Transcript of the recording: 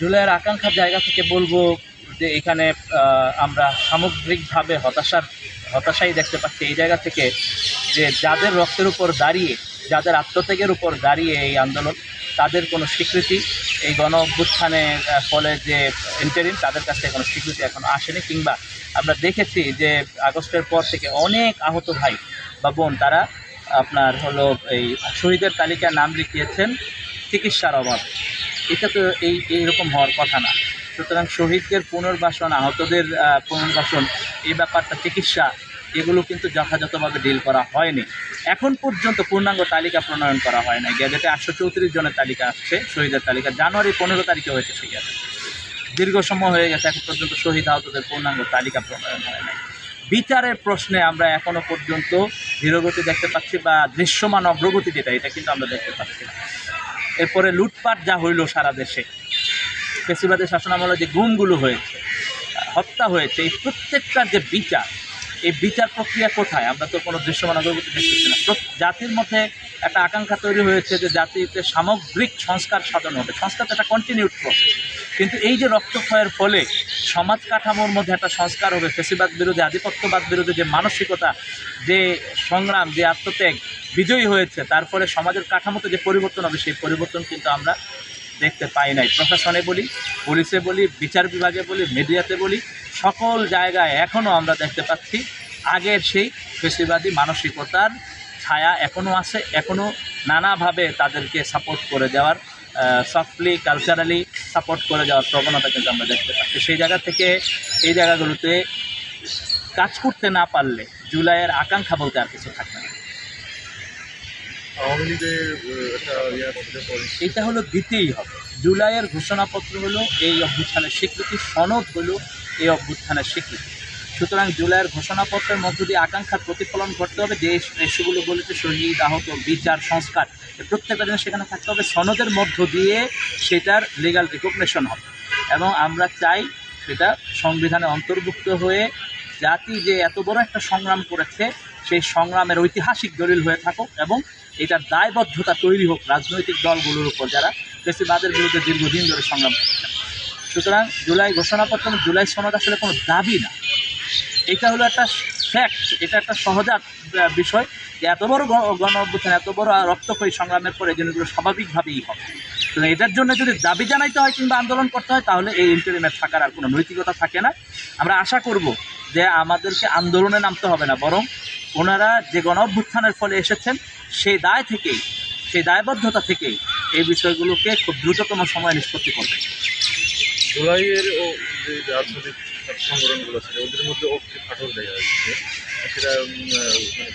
জুলাইয়ের আকাঙ্ক্ষার জায়গা থেকে বলব যে এখানে আমরা সামগ্রিকভাবে হতাশার, হতাশাই দেখতে পাচ্ছি এই জায়গা থেকে যে যাদের রক্তের উপর দাঁড়িয়ে, যাদের আত্মত্যাগের উপর দাঁড়িয়ে এই আন্দোলন, তাদের কোনো স্বীকৃতি এই গণ অভ্যুত্থানের ফলে যে ইন্টারিম তাদের কাছ কোনো স্বীকৃতি এখনও আসেনি। কিংবা আমরা দেখেছি যে আগস্টের পর থেকে অনেক আহত ভাই বা বোন, তারা আপনার হলো এই শহীদের তালিকায় নাম লিখিয়েছেন, চিকিৎসার অভাব। এটা তো এই এইরকম হওয়ার কথা না। সুতরাং শহীদদের পুনর্বাসন, আহতদের পুনর্বাসন, এই ব্যাপারটা চিকিৎসা, এগুলো কিন্তু যথাযথভাবে ডিল করা হয়নি। এখন পর্যন্ত পূর্ণাঙ্গ তালিকা প্রণয়ন করা হয় না গ্যাজেটে আটশো চৌত্রিশ জনের তালিকা আসছে শহীদের তালিকা। জানুয়ারি পনেরো তারিখে হয়েছে সেই গ্যাজেট। দীর্ঘ সময় হয়ে গেছে, এখন পর্যন্ত শহীদ, আহতদের পূর্ণাঙ্গ তালিকা প্রণয়ন হয় নাই। বিচারের প্রশ্নে আমরা এখনও পর্যন্ত ধীরগতি দেখতে পাচ্ছি বা দৃশ্যমান অগ্রগতি যেটা, এটা কিন্তু আমরা দেখতে পাচ্ছি না। এরপরে লুটপাট যা হইল সারা দেশে। পেশিবাদের শাসনামলে যে গুমগুলো হয়েছে, হত্যা হয়েছে, এই প্রত্যেকটার যে বিচার, এই বিচার প্রক্রিয়া কোথায়? আমরা তো কোনো দৃশ্যমান অগ্রগতি দেখতেছি না। জাতির মধ্যে একটা আকাঙ্ক্ষা তৈরি হয়েছে যে জাতিতে সামগ্রিক সংস্কার সাধন হবে। সংস্কার একটা কন্টিনিউড প্রসেস কিন্তু এই যে রক্তক্ষয়ের ফলে সমাজ কাঠামোর মধ্যে একটা সংস্কার হবে, ফেসিবাদ বিরোধী, আধিপত্যবাদ বিরোধী যে মানসিকতা, যে সংগ্রাম, যে আত্মত্যাগ বিজয়ী হয়েছে তারপরে সমাজের কাঠামোতে যে পরিবর্তন হবে, সেই পরিবর্তন কিন্তু আমরা দেখতে পাই নাই। প্রশাসনে বলি, পুলিশে বলি, বিচার বিভাগে বলি, মিডিয়াতে বলি, সকল জায়গায় এখনও আমরা দেখতে পাচ্ছি, আগের সেই ফেসিবাদী মানসিকতার ছায়া এখনও আছে এখনও নানাভাবে তাদেরকে সাপোর্ট করে দেওয়ার সফটলি কালচারালি সাপোর্ট করে যাওয়ার প্রবণতা কিন্তু আমরা দেখতে পাচ্ছি। সেই জায়গা থেকে এই জায়গাগুলোতে কাজ করতে না পারলে জুলাইয়ের আকাঙ্ক্ষা বলতে আর কিছু থাকবে না। ইয়ে এটা হলো দিতেই হবে। জুলাইয়ের ঘোষণাপত্র হলো এই অভ্যুত্থানের স্বীকৃতি সনদ হলো এই অভ্যুত্থানের স্বীকৃতি। সুতরাং জুলাইয়ের ঘোষণাপত্রের মধ্য দিয়ে আকাঙ্ক্ষার প্রতিফলন ঘটতে হবে। যে ইস্যুগুলো বলেছে শহীদ, আহত, বিচার, সংস্কার প্রত্যেকটা জিনিস সেখানে থাকতে হবে। সনদের মধ্য দিয়ে সেটার লিগাল রিকগনিশন হবে এবং আমরা চাই সেটা সংবিধানে অন্তর্ভুক্ত হয়ে জাতি যে এত বড় একটা সংগ্রাম করেছে, সেই সংগ্রামের ঐতিহাসিক দলিল হয়ে থাকুক এবং এটার দায়বদ্ধতা তৈরি হোক রাজনৈতিক দলগুলোর উপর যারা ফেসিবাদের বিরুদ্ধে দীর্ঘদিন ধরে সংগ্রাম করছেন সুতরাং জুলাই ঘোষণাপত্র জুলাই সনদ আসলে কোনো দাবি না। এটা হলো একটা ফ্যাক্ট এটা একটা সহজাত বিষয় যে এত বড় গণ অভ্যুত্থান, এত বড় রক্তক্ষয়ী সংগ্রামের পরে জিনিসগুলো স্বাভাবিকভাবেই হবে। তো এটার জন্য যদি দাবি জানাইতে হয় কিংবা আন্দোলন করতে হয়, তাহলে এই ইন্টারিমের থাকার আর কোনো নৈতিকতা থাকে না। আমরা আশা করব যে আমাদেরকে আন্দোলনে নামতে হবে না, বরং ওনারা যে গণ অভ্যুত্থানের ফলে এসেছেন, সেই দায় থেকেই, সেই দায়বদ্ধতা থেকেই এই বিষয়গুলোকে খুব দ্রুততম সময়ে নিষ্পত্তি করবে। জুলাইয়ের যে রাজনৈতিক সংগঠনগুলো ছিল ওদের মধ্যে ঐক্য ফাটল দেখা যাচ্ছে। সেটা মানে